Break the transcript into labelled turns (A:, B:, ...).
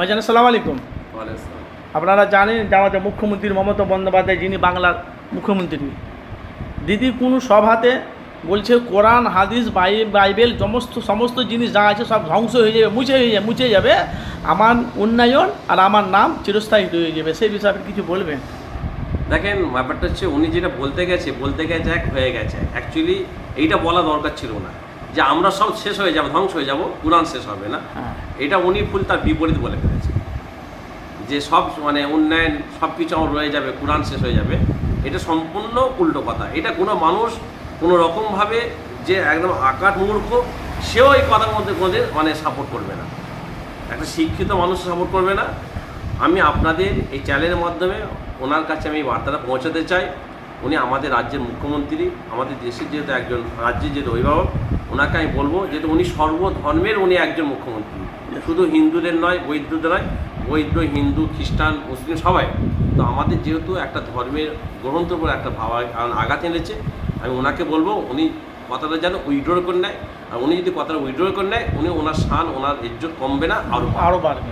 A: ভাইজান আসসালামু আলাইকুম। আপনারা জানেন যে আমাদের মুখ্যমন্ত্রী মমতা বন্দ্যোপাধ্যায় যিনি বাংলার মুখ্যমন্ত্রী দিদি কোনো সভাতে বলছে কোরআন হাদিস বাই বাইবেল সমস্ত সমস্ত জিনিস যা আছে সব ধ্বংস হয়ে যাবে মুছে হয়ে যাবে মুছে যাবে আমার উন্নয়ন আর আমার নাম চিরস্থায়ী হয়ে যাবে সেই বিষয়ে আপনি কিছু বলবেন?
B: দেখেন ব্যাপারটা হচ্ছে উনি যেটা বলতে গেছে বলতে গেছে এক হয়ে গেছে। অ্যাকচুয়ালি এইটা বলা দরকার ছিল না। যে আমরা সব শেষ হয়ে যাব ধ্বংস হয়ে যাব কোরআন শেষ হবে না।
A: হ্যাঁ।
B: এটা উনি ফুল তার বিপরীত বলে ফেলেছে যে সব মানে উন্নয়ন সব কিছু আমার রয়ে যাবে কোরআন শেষ হয়ে যাবে এটা সম্পূর্ণ উল্টো কথা। এটা কোনো মানুষ কোনো রকমভাবে যে একদম আকাট মূর্খ সেও এই কথার মধ্যে মধ্যে মানে সাপোর্ট করবে না। একটা শিক্ষিত মানুষ সাপোর্ট করবে না। আমি আপনাদের এই চ্যানেলের মাধ্যমে ওনার কাছে আমি এই বার্তাটা পৌঁছাতে চাই। উনি আমাদের রাজ্যের মুখ্যমন্ত্রী আমাদের দেশের যেহেতু একজন রাজ্যের যেহেতু অভিভাবক ওনাকে আমি বলব যেহেতু উনি সর্বধর্মের উনি একজন মুখ্যমন্ত্রী। শুধু হিন্দুদের নয়, বৈদ্যদের নয়, বৈদ্য, হিন্দু, খ্রিস্টান, মুসলিম সবাই। তো আমাদের যেহেতু একটা ধর্মের গ্রহণের উপর একটা ভাবা আঘাত এনেছে, আমি ওনাকে বলব উনি কথাটা যেন উইড্রো করে নেয়। আর উনি যদি কথাটা উইড্রো করে নেয়, উনি ওনার শান ওনার ইজ্জত কমবে না আরও
A: আরও বাড়বে